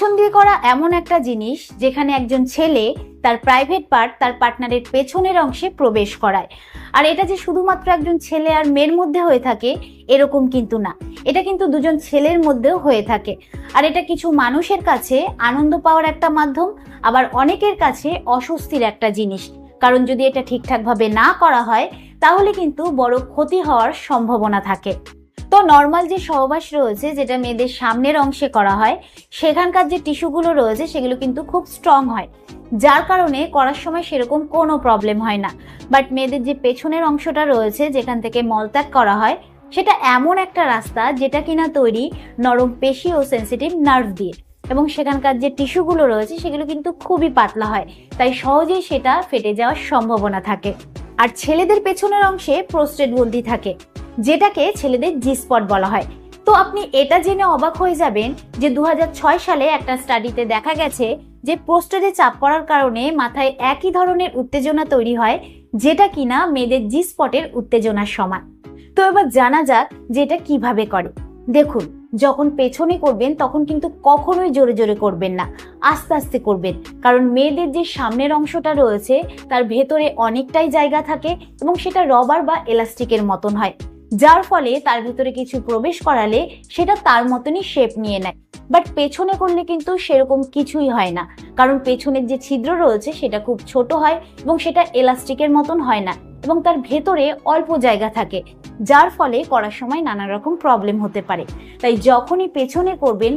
পেছন করা এমন একটা জিনিস যেখানে একজন ছেলে তার প্রাইভেট পার্ট তার পার্টনারের পেছনের অংশে প্রবেশ করায়। আর এটা যে শুধুমাত্র একজন ছেলে আর মেয়ের মধ্যে হয়ে থাকে, এরকম কিন্তু না। এটা কিন্তু দুজন ছেলের মধ্যেও হয়ে থাকে। আর এটা কিছু মানুষের কাছে আনন্দ পাওয়ার একটা মাধ্যম, আবার অনেকের কাছে অস্বস্তির একটা জিনিস। কারণ যদি এটা ঠিকঠাকভাবে না করা হয়, তাহলে কিন্তু বড় ক্ষতি হওয়ার সম্ভাবনা থাকে। তো নর্মাল যে সহবাস রয়েছে, যেটা মেয়েদের সামনের অংশে করা হয়, সেখানকার যে টিস্যুগুলো রয়েছে, সেগুলো কিন্তু খুব স্ট্রং হয়। যার কারণে করার সময় সেরকম কোনো প্রবলেম হয় না। বাট মেয়েদের যে পেছনের অংশটা রয়েছে, যেখান থেকে মলত্যাগ করা হয়, সেটা এমন একটা রাস্তা, যেটা কিনা তৈরি নরম পেশি ও সেন্সিটিভ নার্ভ দিয়ে। এবং সেখানকার যে টিস্যুগুলো রয়েছে, সেগুলো কিন্তু খুবই পাতলা হয়। তাই সহজেই সেটা ফেটে যাওয়ার সম্ভাবনা থাকে। আর ছেলেদের পেছনের অংশে প্রোস্টেট গ্রন্থি থাকে। যেটাকে ছেলেদের জি স্পট বলা হয়। তো আপনি এটা জেনে অবাক হয়ে যাবেন যে দু হাজার ছয় সালে একটা স্টাডিতে দেখা গেছে যে পোস্টারে চাপ পড়ার কারণে মাথায় একই ধরনের উত্তেজনা তৈরি হয়, যেটা কিনা মেয়েদের জি স্পটের উত্তেজনার সমান। তো এবার জানা যাক যে এটা কীভাবে করে। দেখুন, যখন পেছনে করবেন তখন কিন্তু কখনোই জোরে জোরে করবেন না, আস্তে আস্তে করবেন। কারণ মেয়েদের যে সামনের অংশটা রয়েছে, তার ভেতরে অনেকটাই জায়গা থাকে এবং সেটা রবার বা এলাস্টিকের মতন হয়। যার ফলে তার ভিতরে কিছু প্রবেশ করালে সেটা তার মতনই শেপ নিয়ে নেয়। বাট পেছনে করলে কিন্তু সেরকম কিছুই হয় না। কারণ পেছনের যে ছিদ্র রয়েছে সেটা খুব ছোট হয় এবং সেটা এলাস্টিকের মতন হয় না এবং তার ভেতরে অল্প জায়গা থাকে, যার ফলে করার সময় নানা রকম প্রবলেম হতে পারে। তাই যখনই পেছনে করবেন,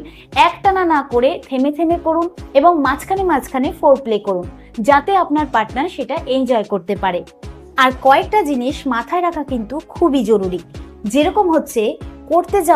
একটানা না করে থেমে থেমে করুন এবং মাঝখানে মাঝখানে ফোর প্লে করুন, যাতে আপনার পার্টনার সেটা এনজয় করতে পারে। আর কয়েকটা জিনিস মাথায় রাখা কিন্তু খুবই জরুরি। যেরকম হচ্ছে করতে যাওয়া